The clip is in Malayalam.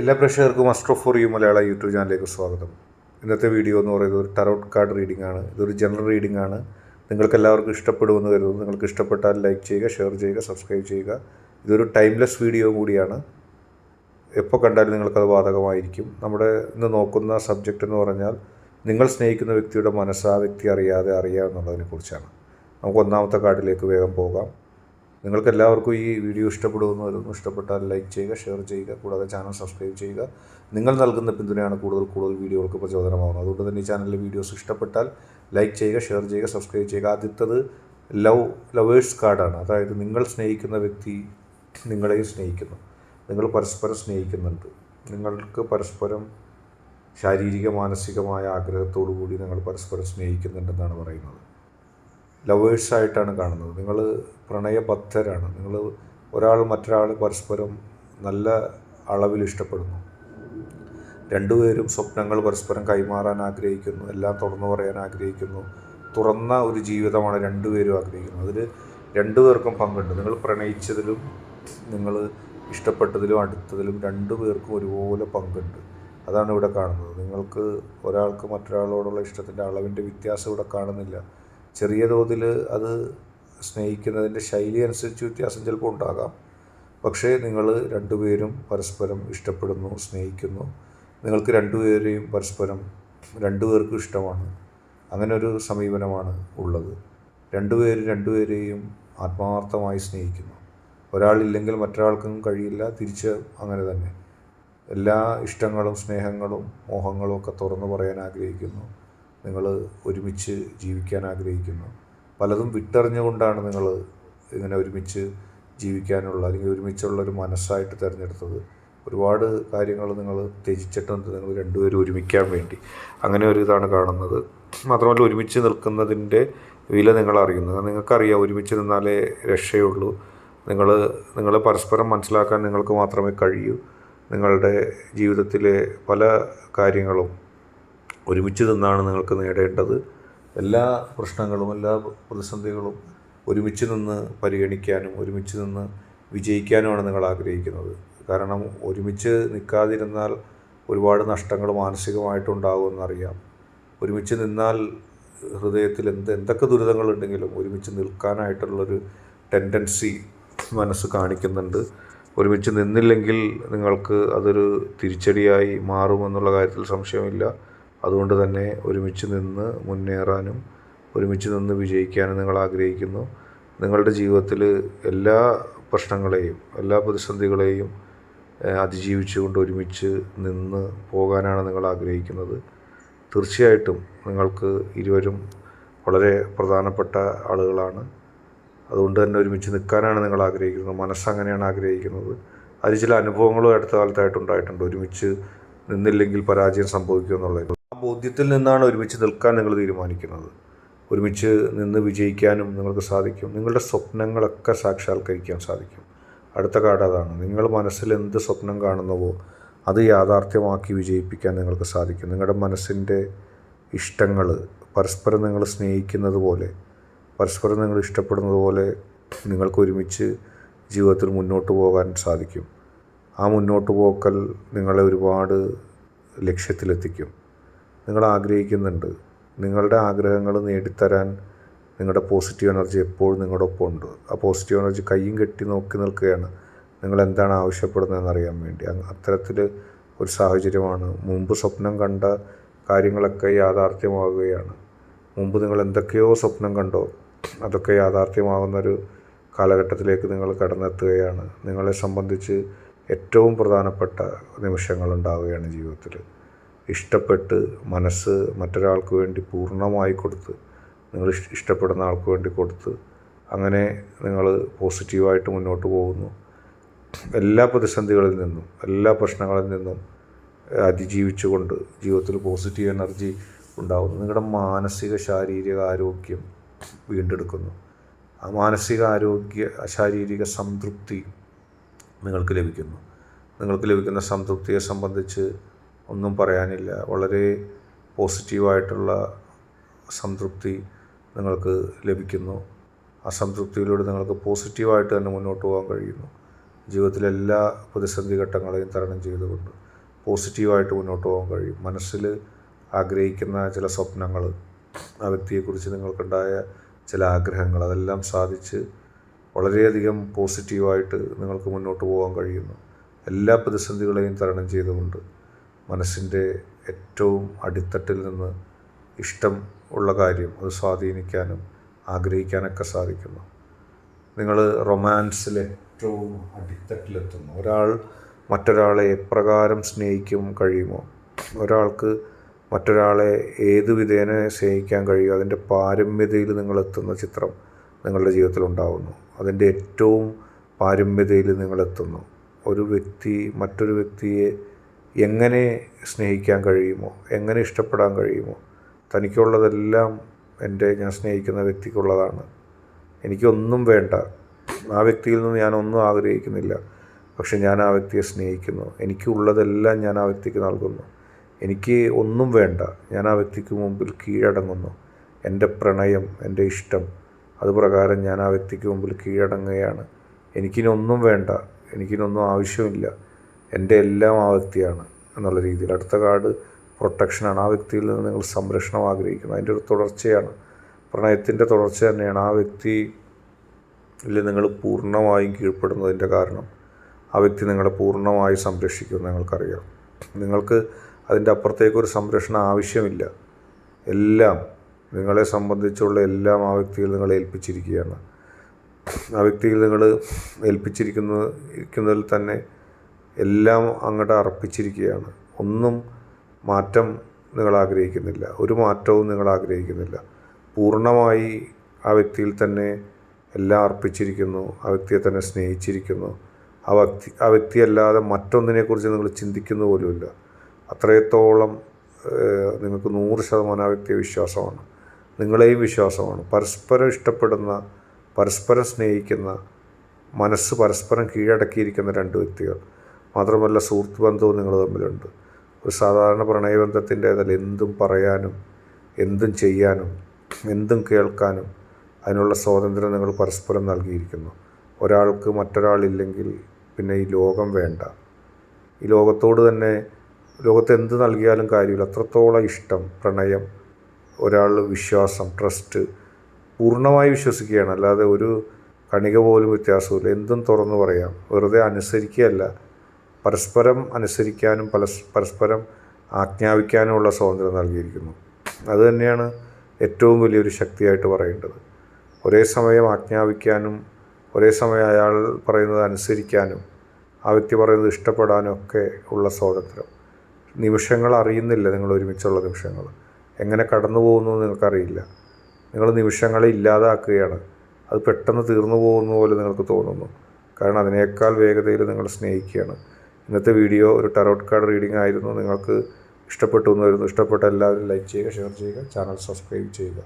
എല്ലാ പ്രേക്ഷകർക്കും astro for you Malayala YouTube ചാനലിലേക്ക് സ്വാഗതം. ഇന്നത്തെ വീഡിയോ എന്ന് പറയുന്നത് ഒരു ടറോട്ട് കാർഡ് റീഡിംഗ് ആണ്. ഇതൊരു ജനറൽ റീഡിംഗ് ആണ്. നിങ്ങൾക്ക് എല്ലാവർക്കും ഇഷ്ടപ്പെടുമെന്ന് കരുതുന്നു. നിങ്ങൾക്ക് ഇഷ്ടപ്പെട്ടാൽ ലൈക്ക് ചെയ്യുക ഷെയർ ചെയ്യുക സബ്സ്ക്രൈബ് ചെയ്യുക. ഇതൊരു ടൈംലെസ് വീഡിയോ കൂടിയാണ്. എപ്പോൾ കണ്ടാലും നിങ്ങൾക്കത് ബാധകമായിരിക്കും. നമ്മുടെ ഇന്ന് നോക്കുന്ന സബ്ജക്റ്റ് എന്ന് പറഞ്ഞാൽ നിങ്ങൾ സ്നേഹിക്കുന്ന വ്യക്തിയുടെ മനസ്സ് ആ വ്യക്തി അറിയാതെ അറിയുക എന്നുള്ളതിനെക്കുറിച്ചാണ് നമുക്ക് ഒന്നാമത്തെ കാർഡിലേക്ക് വേഗം പോകാം. നിങ്ങൾക്ക് എല്ലാവർക്കും ഈ വീഡിയോ ഇഷ്ടപ്പെടുമെന്ന് വരുന്നു. ഇഷ്ടപ്പെട്ടാൽ ലൈക്ക് ചെയ്യുക ഷെയർ ചെയ്യുക കൂടാതെ ചാനൽ സബ്സ്ക്രൈബ് ചെയ്യുക. നിങ്ങൾ നൽകുന്ന പിന്തുണയാണ് കൂടുതൽ കൂടുതൽ വീഡിയോകൾക്ക് പ്രചോദനമാകുന്നത്. അതുകൊണ്ട് തന്നെ ഈ ചാനലിലെ വീഡിയോസ് ഇഷ്ടപ്പെട്ടാൽ ലൈക്ക് ചെയ്യുക ഷെയർ ചെയ്യുക സബ്സ്ക്രൈബ് ചെയ്യുക. ആദ്യത്തത് ലവ് ലവേഴ്സ് കാർഡാണ്. അതായത് നിങ്ങൾ സ്നേഹിക്കുന്ന വ്യക്തി നിങ്ങളെയും സ്നേഹിക്കുന്നു. നിങ്ങൾ പരസ്പരം സ്നേഹിക്കുന്നുണ്ട്. നിങ്ങൾക്ക് പരസ്പരം ശാരീരിക മാനസികമായ ആഗ്രഹത്തോടു കൂടി നിങ്ങൾ പരസ്പരം സ്നേഹിക്കുന്നുണ്ടെന്നാണ് പറയുന്നത്. ലവേഴ്സായിട്ടാണ് കാണുന്നത്. നിങ്ങൾ പ്രണയബദ്ധരാണ്. നിങ്ങൾ ഒരാൾ മറ്റൊരാൾ പരസ്പരം നല്ല അളവിൽ ഇഷ്ടപ്പെടുന്നു. രണ്ടുപേരും സ്വപ്നങ്ങൾ പരസ്പരം കൈമാറാൻ ആഗ്രഹിക്കുന്നു. എല്ലാം തുറന്നു പറയാൻ ആഗ്രഹിക്കുന്നു. തുറന്ന ഒരു ജീവിതമാണ് രണ്ടുപേരും ആഗ്രഹിക്കുന്നത്. അതിൽ രണ്ടുപേർക്കും പങ്കുണ്ട്. നിങ്ങൾ പ്രണയിച്ചതിലും നിങ്ങൾ ഇഷ്ടപ്പെട്ടതിലും അടുത്തതിലും രണ്ടുപേർക്കും ഒരുപോലെ പങ്കുണ്ട്. അതാണ് ഇവിടെ കാണുന്നത്. നിങ്ങൾക്ക് ഒരാൾക്ക് മറ്റൊരാളോടുള്ള ഇഷ്ടത്തിന്റെ അളവിന്റെ വ്യത്യാസം ഇവിടെ കാണുന്നില്ല. ചെറിയ തോതിൽ അത് സ്നേഹിക്കുന്നതിന്റെ ശൈലി അനുസരിച്ച് വ്യത്യാസം ചിലപ്പോൾ ഉണ്ടാകാം. പക്ഷേ നിങ്ങൾ രണ്ടുപേരും പരസ്പരം ഇഷ്ടപ്പെടുന്നു സ്നേഹിക്കുന്നു. നിങ്ങൾക്ക് രണ്ടുപേരെയും പരസ്പരം രണ്ടുപേർക്കും ഇഷ്ടമാണ്. അങ്ങനെ ഒരു സമീപനമാണ് ഉള്ളത്. രണ്ടുപേരും രണ്ടുപേരെയും ആത്മാർത്ഥമായി സ്നേഹിക്കുന്നു. ഒരാളില്ലെങ്കിൽ മറ്റൊരാൾക്കും കഴിയില്ല തിരിച്ച് അങ്ങനെ തന്നെ. എല്ലാ ഇഷ്ടങ്ങളും സ്നേഹങ്ങളും മോഹങ്ങളും ഒക്കെ തുറന്നു പറയാൻ ആഗ്രഹിക്കുന്നു. നിങ്ങൾ ഒരുമിച്ച് ജീവിക്കാൻ ആഗ്രഹിക്കുന്നു. പലതും വിട്ടറിഞ്ഞുകൊണ്ടാണ് നിങ്ങൾ ഇങ്ങനെ ഒരുമിച്ച് ജീവിക്കാനുള്ള അല്ലെങ്കിൽ ഒരുമിച്ചുള്ള ഒരു മനസ്സായിട്ട് തിരഞ്ഞെടുത്തത്. ഒരുപാട് കാര്യങ്ങൾ നിങ്ങൾ ത്യജിച്ചിട്ടുണ്ട്. നിങ്ങൾ രണ്ടുപേരും ഒരുമിക്കാൻ വേണ്ടി. അങ്ങനെ ഒരു ഇതാണ് കാണുന്നത്. മാത്രമല്ല ഒരുമിച്ച് നിൽക്കുന്നതിന്റെ വില നിങ്ങൾ അറിയുന്നത് നിങ്ങൾക്കറിയാം. ഒരുമിച്ച് നിന്നാലേ രക്ഷയുള്ളൂ. നിങ്ങൾ നിങ്ങളെ പരസ്പരം മനസ്സിലാക്കാൻ നിങ്ങൾക്ക് മാത്രമേ കഴിയൂ. നിങ്ങളുടെ ജീവിതത്തിലെ പല കാര്യങ്ങളും ഒരുമിച്ച് നിന്നാണ് നിങ്ങൾക്ക് നേടേണ്ടത്. എല്ലാ പ്രശ്നങ്ങളും എല്ലാ പ്രതിസന്ധികളും ഒരുമിച്ച് നിന്ന് പരിഗണിക്കാനും ഒരുമിച്ച് നിന്ന് വിജയിക്കാനുമാണ് നിങ്ങൾ ആഗ്രഹിക്കുന്നത്. കാരണം ഒരുമിച്ച് നിൽക്കാതിരുന്നാൽ ഒരുപാട് നഷ്ടങ്ങൾ മാനസികമായിട്ടുണ്ടാകുമെന്നറിയാം ഒരുമിച്ച് നിന്നാൽ ഹൃദയത്തിൽ എന്ത് എന്തൊക്കെ ദുരിതങ്ങളുണ്ടെങ്കിലും ഒരുമിച്ച് നിൽക്കാനായിട്ടുള്ളൊരു ടെൻഡൻസി മനസ്സ് കാണിക്കുന്നുണ്ട്. ഒരുമിച്ച് നിന്നില്ലെങ്കിൽ നിങ്ങൾക്ക് അതൊരു തിരിച്ചടിയായി മാറുമെന്നുള്ള കാര്യത്തിൽ സംശയമില്ല. അതുകൊണ്ട് തന്നെ ഒരുമിച്ച് നിന്ന് മുന്നേറാനും ഒരുമിച്ച് നിന്ന് വിജയിക്കാനും നിങ്ങൾ ആഗ്രഹിക്കുന്നു. നിങ്ങളുടെ ജീവിതത്തിൽ എല്ലാ പ്രശ്നങ്ങളെയും എല്ലാ പ്രതിസന്ധികളെയും അതിജീവിച്ചുകൊണ്ട് ഒരുമിച്ച് നിന്ന് പോകാനാണ് നിങ്ങൾ ആഗ്രഹിക്കുന്നത്. തീർച്ചയായിട്ടും നിങ്ങൾക്ക് ഇരുവരും വളരെ പ്രധാനപ്പെട്ട ആളുകളാണ്. അതുകൊണ്ട് തന്നെ ഒരുമിച്ച് നിൽക്കാനാണ് നിങ്ങൾ ആഗ്രഹിക്കുന്നത്. മനസ്സങ്ങനെയാണ് ആഗ്രഹിക്കുന്നത്. അതിൽ ചില അനുഭവങ്ങളും അടുത്ത കാലത്തായിട്ട് ഉണ്ടായിട്ടുണ്ട്. ഒരുമിച്ച് നിന്നില്ലെങ്കിൽ പരാജയം സംഭവിക്കുമെന്നുള്ളത്. ബോധ്യത്തിൽ നിന്നാണ് ഒരുമിച്ച് നിൽക്കാൻ നിങ്ങൾ തീരുമാനിക്കുന്നത്. ഒരുമിച്ച് നിന്ന് വിജയിക്കാനും നിങ്ങൾക്ക് സാധിക്കും. നിങ്ങളുടെ സ്വപ്നങ്ങളൊക്കെ സാക്ഷാത്കരിക്കാൻ സാധിക്കും. അടുത്ത കാട് അതാണ്. നിങ്ങൾ മനസ്സിൽ എന്ത് സ്വപ്നം കാണുന്നുവോ അത് യാഥാർത്ഥ്യമാക്കി വിജയിപ്പിക്കാൻ നിങ്ങൾക്ക് സാധിക്കും. നിങ്ങളുടെ മനസ്സിന്റെ ഇഷ്ടങ്ങൾ പരസ്പരം നിങ്ങൾ സ്നേഹിക്കുന്നത് പോലെ പരസ്പരം നിങ്ങൾ ഇഷ്ടപ്പെടുന്നത് പോലെ നിങ്ങൾക്ക് ഒരുമിച്ച് ജീവിതത്തിൽ മുന്നോട്ട് പോകാൻ സാധിക്കും. ആ മുന്നോട്ട് പോക്കൽ നിങ്ങളെ ഒരുപാട് ലക്ഷ്യത്തിലെത്തിക്കും. നിങ്ങൾ ആഗ്രഹിക്കുന്നുണ്ട് നിങ്ങളുടെ ആഗ്രഹങ്ങൾ നേടിത്തരാൻ നിങ്ങളുടെ പോസിറ്റീവ് എനർജി എപ്പോഴും നിങ്ങളുടെ ഒപ്പം ഉണ്ട് ആ പോസിറ്റീവ് എനർജി കയ്യും കെട്ടി നോക്കി നിൽക്കുകയാണ്. നിങ്ങൾ എന്താണ് ആവശ്യപ്പെടുന്നതെന്ന് അറിയാൻ വേണ്ടി അത്തരത്തിൽ ഒരു സാഹചര്യമാണ്. മുമ്പ് സ്വപ്നം കണ്ട കാര്യങ്ങളൊക്കെ യാഥാർത്ഥ്യമാവുകയാണ്. മുമ്പ് നിങ്ങൾ എന്തൊക്കെയോ സ്വപ്നം കണ്ടോ അതൊക്കെ യാഥാർത്ഥ്യമാകുന്നൊരു കാലഘട്ടത്തിലേക്ക് നിങ്ങൾ കടന്നെത്തുകയാണ്. നിങ്ങളെ സംബന്ധിച്ച് ഏറ്റവും പ്രധാനപ്പെട്ട നിമിഷങ്ങൾ ഉണ്ടാവുകയാണ് ജീവിതത്തിൽ ഇഷ്ടപ്പെട്ട് മനസ്സ് മറ്റൊരാൾക്ക് വേണ്ടി പൂർണമായി കൊടുത്ത് നിങ്ങൾ ഇഷ്ടപ്പെടുന്ന ആൾക്ക് വേണ്ടി കൊടുത്ത് അങ്ങനെ നിങ്ങൾ പോസിറ്റീവായിട്ട് മുന്നോട്ട് പോകുന്നു. എല്ലാ പ്രതിസന്ധികളിൽ നിന്നും എല്ലാ പ്രശ്നങ്ങളിൽ നിന്നും അതിജീവിച്ചുകൊണ്ട് ജീവിതത്തിൽ പോസിറ്റീവ് എനർജി ഉണ്ടാകുന്നു. നിങ്ങളുടെ മാനസിക ശാരീരിക ആരോഗ്യം വീണ്ടെടുക്കുന്നു. ആ മാനസിക ആരോഗ്യ ശാരീരിക സംതൃപ്തി നിങ്ങൾക്ക് ലഭിക്കുന്നു. നിങ്ങൾക്ക് ലഭിക്കുന്ന സംതൃപ്തിയെ സംബന്ധിച്ച് ഒന്നും പറയാനില്ല. വളരെ പോസിറ്റീവായിട്ടുള്ള സംതൃപ്തി നിങ്ങൾക്ക് ലഭിക്കുന്നു. ആ സംതൃപ്തിയിലൂടെ നിങ്ങൾക്ക് പോസിറ്റീവായിട്ട് തന്നെ മുന്നോട്ട് പോകാൻ കഴിയുന്നു. ജീവിതത്തിലെ എല്ലാ പ്രതിസന്ധി ഘട്ടങ്ങളെയും തരണം ചെയ്തുകൊണ്ട് പോസിറ്റീവായിട്ട് മുന്നോട്ട് പോകാൻ കഴിയും. മനസ്സിൽ ആഗ്രഹിക്കുന്ന ചില സ്വപ്നങ്ങൾ ആ വ്യക്തിയെക്കുറിച്ച് നിങ്ങൾക്കുണ്ടായ ചില ആഗ്രഹങ്ങൾ അതെല്ലാം സാധിച്ച് വളരെയധികം പോസിറ്റീവായിട്ട് നിങ്ങൾക്ക് മുന്നോട്ട് പോകാൻ കഴിയുന്നു. എല്ലാ പ്രതിസന്ധികളെയും തരണം ചെയ്തുകൊണ്ട് മനസ്സിന്റെ ഏറ്റവും അടിത്തട്ടിൽ നിന്ന് ഇഷ്ടം ഉള്ള കാര്യം അത് സ്വാധീനിക്കാനും ആഗ്രഹിക്കാനൊക്കെ സാധിക്കുന്നു. നിങ്ങൾ റൊമാൻസിലെ ഏറ്റവും അടിത്തട്ടിലെത്തുന്നു. ഒരാൾ മറ്റൊരാളെ എപ്രകാരം സ്നേഹിക്കും കഴിയുമോ? ഒരാൾക്ക് മറ്റൊരാളെ ഏത് വിധേന സ്നേഹിക്കാൻ കഴിയും അതിന്റെ പാരമ്യതയിൽ നിങ്ങളെത്തുന്ന ചിത്രം നിങ്ങളുടെ ജീവിതത്തിൽ ഉണ്ടാകുന്നു അതിന്റെ ഏറ്റവും പാരമ്യതയിൽ നിങ്ങളെത്തുന്നു ഒരു വ്യക്തി മറ്റൊരു വ്യക്തിയെ എങ്ങനെ സ്നേഹിക്കാൻ കഴിയുമോ? എങ്ങനെ ഇഷ്ടപ്പെടാൻ കഴിയുമോ? തനിക്കുള്ളതെല്ലാം എന്റെ ഞാൻ സ്നേഹിക്കുന്ന വ്യക്തിക്കുള്ളതാണ്. എനിക്കൊന്നും വേണ്ട. ആ വ്യക്തിയിൽ നിന്ന് ഞാനൊന്നും ആഗ്രഹിക്കുന്നില്ല. പക്ഷെ ഞാൻ ആ വ്യക്തിയെ സ്നേഹിക്കുന്നു. എനിക്കുള്ളതെല്ലാം ഞാൻ ആ വ്യക്തിക്ക് നൽകുന്നു. എനിക്ക് ഒന്നും വേണ്ട. ഞാൻ ആ വ്യക്തിക്ക് മുമ്പിൽ കീഴടങ്ങുന്നു. എന്റെ പ്രണയം എന്റെ ഇഷ്ടം അതുപ്രകാരം ഞാൻ ആ വ്യക്തിക്ക് മുമ്പിൽ കീഴടങ്ങുകയാണ്. എനിക്കിനൊന്നും വേണ്ട. എനിക്കിനൊന്നും ആവശ്യമില്ല. എന്റെ എല്ലാം ആ വ്യക്തിയാണ് എന്നുള്ള രീതിയിൽ. അടുത്ത കാർഡ് പ്രൊട്ടക്ഷനാണ്. ആ വ്യക്തിയിൽ നിന്ന് നിങ്ങൾ സംരക്ഷണം ആഗ്രഹിക്കുന്നു. അതിന്റെ ഒരു തുടർച്ചയാണ്. പ്രണയത്തിന്റെ തുടർച്ച തന്നെയാണ്. ആ വ്യക്തി വ്യക്തിയിൽ നിങ്ങൾ പൂർണമായും കീഴ്പ്പെടുന്നതിന്റെ കാരണം ആ വ്യക്തി നിങ്ങളെ പൂർണമായി സംരക്ഷിക്കുമെന്ന് നിങ്ങൾക്കറിയാം നിങ്ങൾക്ക് അതിന്റെ അപ്പുറത്തേക്ക് ഒരു സംരക്ഷണം ആവശ്യമില്ല. എല്ലാം നിങ്ങളെ സംബന്ധിച്ചുള്ള എല്ലാം ആ വ്യക്തിയിൽ നിങ്ങൾ ഏൽപ്പിച്ചിരിക്കുകയാണ്. ആ വ്യക്തിയിൽ നിങ്ങൾ ഏൽപ്പിച്ചിരിക്കുന്ന ഇരിക്കുന്നതിൽ തന്നെ എല്ലാം അങ്ങോട്ട് അർപ്പിച്ചിരിക്കുകയാണ്. ഒന്നും മാറ്റം നിങ്ങൾ ആഗ്രഹിക്കുന്നില്ല. ഒരു മാറ്റവും നിങ്ങൾ ആഗ്രഹിക്കുന്നില്ല. പൂർണമായി ആ വ്യക്തിയിൽ തന്നെ എല്ലാം അർപ്പിച്ചിരിക്കുന്നു. ആ വ്യക്തിയെ തന്നെ സ്നേഹിച്ചിരിക്കുന്നു. ആ വ്യക്തി ആ വ്യക്തിയല്ലാതെ മറ്റൊന്നിനെക്കുറിച്ച് നിങ്ങൾ ചിന്തിക്കുന്ന പോലുമില്ല. അത്രയത്തോളം നിങ്ങൾക്ക് നൂറ് ശതമാനം ആ വ്യക്തിയെ വിശ്വാസമാണ്. നിങ്ങളെയും വിശ്വാസമാണ്. പരസ്പരം ഇഷ്ടപ്പെടുന്ന പരസ്പരം സ്നേഹിക്കുന്ന മനസ്സ് പരസ്പരം കീഴടക്കിയിരിക്കുന്ന രണ്ട് വ്യക്തികൾ. മാത്രമല്ല സുഹൃത്ത് ബന്ധവും നിങ്ങൾ തമ്മിലുണ്ട്. ഒരു സാധാരണ പ്രണയബന്ധത്തിന്റേതല്ല എന്തും പറയാനും എന്തും ചെയ്യാനും എന്തും കേൾക്കാനും അതിനുള്ള സ്വാതന്ത്ര്യം നിങ്ങൾ പരസ്പരം നൽകിയിരിക്കുന്നു. ഒരാൾക്ക് മറ്റൊരാളില്ലെങ്കിൽ പിന്നെ ഈ ലോകം വേണ്ട. ഈ ലോകത്തോട് തന്നെ ലോകത്ത് എന്ത് നൽകിയാലും കാര്യമില്ല. അത്രത്തോളം ഇഷ്ടം പ്രണയം ഒരാൾ വിശ്വാസം ട്രസ്റ്റ് പൂർണമായി വിശ്വസിക്കുകയാണ്. അല്ലാതെ ഒരു കണിക പോലും വ്യത്യാസമില്ല എന്തും തുറന്നു പറയാം. വെറുതെ അനുസരിക്കുകയല്ല. പരസ്പരം അനുസരിക്കാനും പരസ് പരസ്പരം ആജ്ഞാപിക്കാനുമുള്ള സ്വാതന്ത്ര്യം നൽകിയിരിക്കുന്നു. അത് തന്നെയാണ് ഏറ്റവും വലിയൊരു ശക്തിയായിട്ട് പറയേണ്ടത്. ഒരേ സമയം ആജ്ഞാപിക്കാനും ഒരേ സമയം അയാൾ പറയുന്നത് അനുസരിക്കാനും ആ വ്യക്തി പറയുന്നത് ഇഷ്ടപ്പെടാനും ഒക്കെ ഉള്ള സ്വാതന്ത്ര്യം. നിമിഷങ്ങൾ അറിയുന്നില്ല നിങ്ങൾ ഒരുമിച്ചുള്ള നിമിഷങ്ങൾ. എങ്ങനെ കടന്നു പോകുന്നു നിങ്ങൾക്കറിയില്ല. നിങ്ങൾ നിമിഷങ്ങളെ ഇല്ലാതാക്കുകയാണ്. അത് പെട്ടെന്ന് തീർന്നു പോകുന്ന പോലെ നിങ്ങൾക്ക് തോന്നുന്നു. കാരണം അതിനേക്കാൾ വേഗതയിൽ നിങ്ങൾ സ്നേഹിക്കുകയാണ്. ഇന്നത്തെ വീഡിയോ ഒരു ടറോട്ട് കാർഡ് റീഡിംഗ് ആയിരുന്നു. നിങ്ങൾക്ക് ഇഷ്ടപ്പെട്ടു എന്ന് വരുന്നു. ഇഷ്ടപ്പെട്ട എല്ലാവരും ലൈക്ക് ചെയ്യുക ഷെയർ ചെയ്യുക ചാനൽ സബ്സ്ക്രൈബ് ചെയ്യുക.